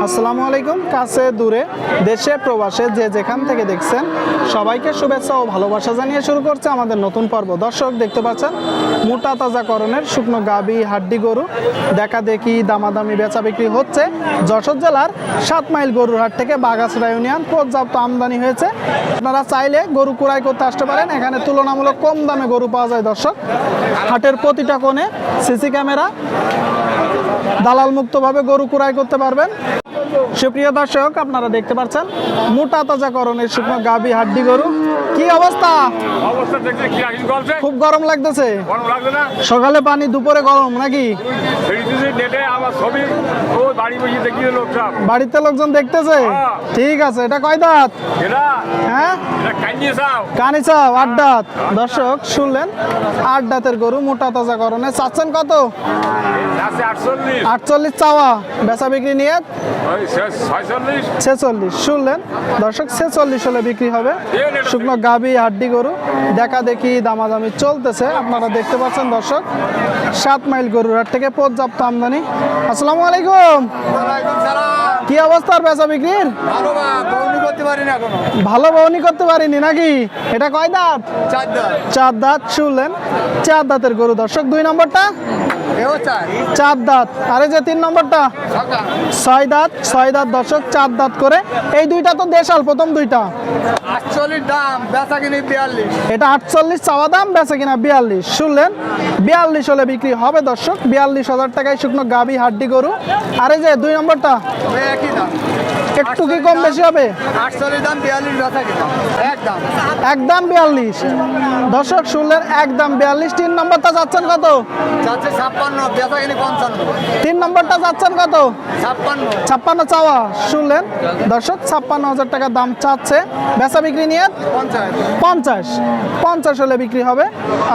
আসসালামু আলাইকুম, কাছে, দূরে, দেশে, প্রবাসে, যে যেখান থেকে দেখছেন, সবাইকে শুভেচ্ছা ও ভালোবাসা জানিয়ে শুরু করছে আমাদের নতুন পর্ব। দর্শক, দেখতে পাচ্ছেন, মোটা তাজাকরণের শুকনো গাবি, হাড্ডি গরু, দেখা দেখি দামাদামি বেচা বিক্রি হচ্ছে। যশোর জেলার সাত মাইল গরুর হাট থেকে বাগাসরা ইউনিয়ন পর্যাপ্ত আমদানি হয়েছে। আপনারা চাইলে গরু কুড়াই করতে আসতে পারেন, এখানে তুলনামূলক কম দামে গরু পাওয়া যায়, দর্শক। হাটের প্রতিটা কোণে সিসি ক্যামেরা দালাল মুক্তভাবে গরু কুড়াই করতে পারবেন। Pablo. সুপ্রিয় দর্শক আপনারা দেখতে পাচ্ছেন মোটা তাজা করণের শুকনো গাবি হাড্ডি গরু। কি অবস্থা? অবস্থা দেখতে কি রাখি গলছে খুব গরম লাগতেছে। গরম লাগবে না? সকালে পানি দুপুরে গরম নাকি? বাড়িতে লোকজন দেখতেছে? হ্যাঁ। ঠিক আছে এটা কয় দাঁত? এটা? হ্যাঁ? এটা কাইনিয়ে চাও আট দাঁত। দর্শক শুনলেন আট দাঁতের গরু মোটা তাজা করণে। চাচ্ছেন কত? আটচল্লিশ। চাওয়া। বেচা বিক্রি নিয়ে ছেচল্লিশ। শুনলেন? দর্শক ছেচল্লিশ হলে বিক্রি হবে। শুকনো গাবি হাড্ডি গরু। দেখা দেখি দামাদামি চলতেছে। আপনারা দেখতে পাচ্ছেন দর্শক সাত মাইল গরুর হাট থেকে পর্যাপ্ত আমদানি। আসসালামু আলাইকুম। কি অবস্থার বেচা বিক্রির? ভালো বা বউনি করতে পারি না এখনও ভালো বউনি করতে পারিনি নাকি? এটা কয় দাঁত? চার দাঁত। শুনলেন? চার দাঁতের গরু দর্শক দুই নম্বরটা? চার। দাঁত। আরে যে তিন নম্বরটা? ছয় দাঁত ছয় দাঁত দর্শক চার দাঁত করে। এই দুইটা তো দেশাল প্রথম দুইটা। এটা আটচল্লিশ চাওয়া দাম বেচা কিনা বিয়াল্লিশ। শুনলেন বিয়াল্লিশ হলে বিক্রি হবে দর্শক। বিয়াল্লিশ হাজার টাকায় শুকনো গাবি হাড্ডি গরু। আর এই যে দুই নম্বরটা একই দাম। একটু কি কম বেশি হবে? আটচল্লিশ দাম বিয়াল্লিশ বেচা কিনা এক দাম একদম বিয়াল্লিশ। দর্শক শুনলেন একদম বিয়াল্লিশ। তিন নম্বরটা যাচ্ছেন কত? যাচ্ছে ছাপ্পান্ন বেচা কিনি পঞ্চান্ন। তিন নম্বরটা যাচ্ছেন কত? ছাপ্পান্ন। ছাপ্পান্ন চাওয়া। শুনলেন দর্শক ছাপ্পান্ন হাজার টাকা দাম চাচ্ছে। বেচা বিক্রি নিয়ে পঞ্চাশ। পঞ্চাশ। হলে বিক্রি হবে।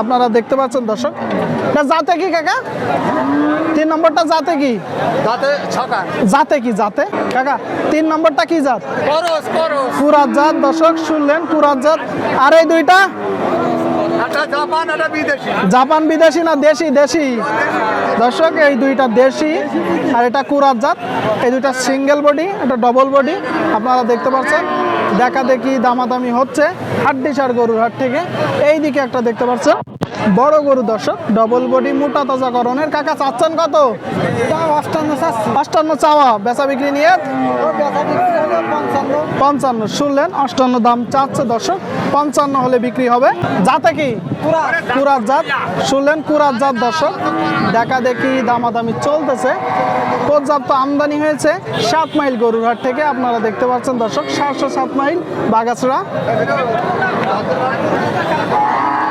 আপনারা দেখতে পাচ্ছেন দর্শক। জাতে কি কাকা? তিন নম্বরটা জাতে কি? যাতে কি জাতে কাকা তিন নম্বরটা কি জাত? কুরাত জাত দর্শক শুনলেন কুরাত জাত। আর এই দুইটা? জাপান বিদেশি। জাপান বিদেশি না দেশি? দেশি। দর্শক এই দুইটা দেশি আর এটা কুরাত জাত। এই দুইটা সিঙ্গেল বডি এটা ডবল বডি। আপনারা দেখতে পাচ্ছেন দেখা দেখি দামাদামি হচ্ছে। হাড্ডিসার গরুর হাট থেকে। এই দিকে একটা দেখতে পাচ্ছেন। বড় গরু দর্শক ডবল বডি মোটা তাজা করণের কাকা চাচ্ছেন কত? অষ্টান্ন চাওয়া বেচা বিক্রি নিয়ে পঞ্চান্ন। শুনলেন অষ্টান্ন দাম চাচ্ছে দর্শক পঞ্চান্ন হলে বিক্রি হবে। যাতে কি? কুরাত জাত। শুনলেন কুরাত জাত দর্শক দেখা দেখি দামাদামি চলতেছে। পর্যাপ্ত আমদানি হয়েছে। সাত মাইল গরুর হাট থেকে আপনারা দেখতে পাচ্ছেন দর্শক সাতশো সাত মাইল বাগাছড়া।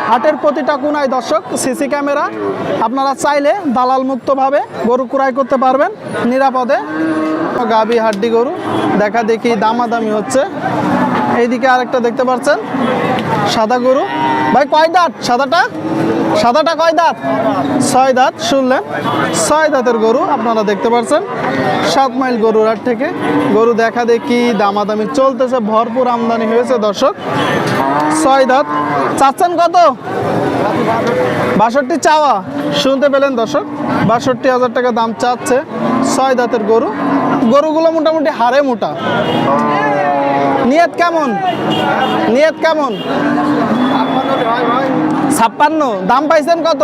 হাটের প্রতিটা কোনায় দর্শক, সিসি ক্যামেরা, আপনারা চাইলে দালাল মুক্তভাবে গরু ক্রয় করতে পারবেন, নিরাপদে। গাবি হাড্ডি গরু, দেখা দেখি দামাদামি হচ্ছে। এইদিকে আরেকটা দেখতে পাচ্ছেন। সাদা গরু। ভাই, কয় দাঁত? সাদাটা? সাদাটা কয় দাঁত? ছয় দাঁত, শুনলেন? ছয় দাঁতের গরু আপনারা দেখতে পাচ্ছেন। সাত মাইল গরুর হাট থেকে। গরু দেখা দেখি দামাদামি চলতেছে, ভরপুর আমদানি হয়েছে, দর্শক। ছয় দাঁত। চাচ্ছেন কত? বাষট্টি চাওয়া। শুনতে পেলেন, দর্শক? বাষট্টি হাজার টাকা দাম চাচ্ছে ছয় দাঁতের গরু। গরুগুলো মোটামুটি হারে মোটা। নিয়ত কেমন? নিয়ত কেমন? ছাপ্পান্ন। দাম পাইছেন কত?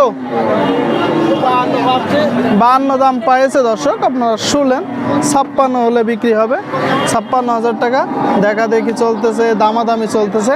বাহান্ন দাম পাইছে দর্শক, আপনারা শুনলেন। ছাপ্পান্ন হলে বিক্রি হবে। ছাপ্পান্ন হাজার টাকা। দেখা দেখি চলতেছে, দামাদামি চলতেছে।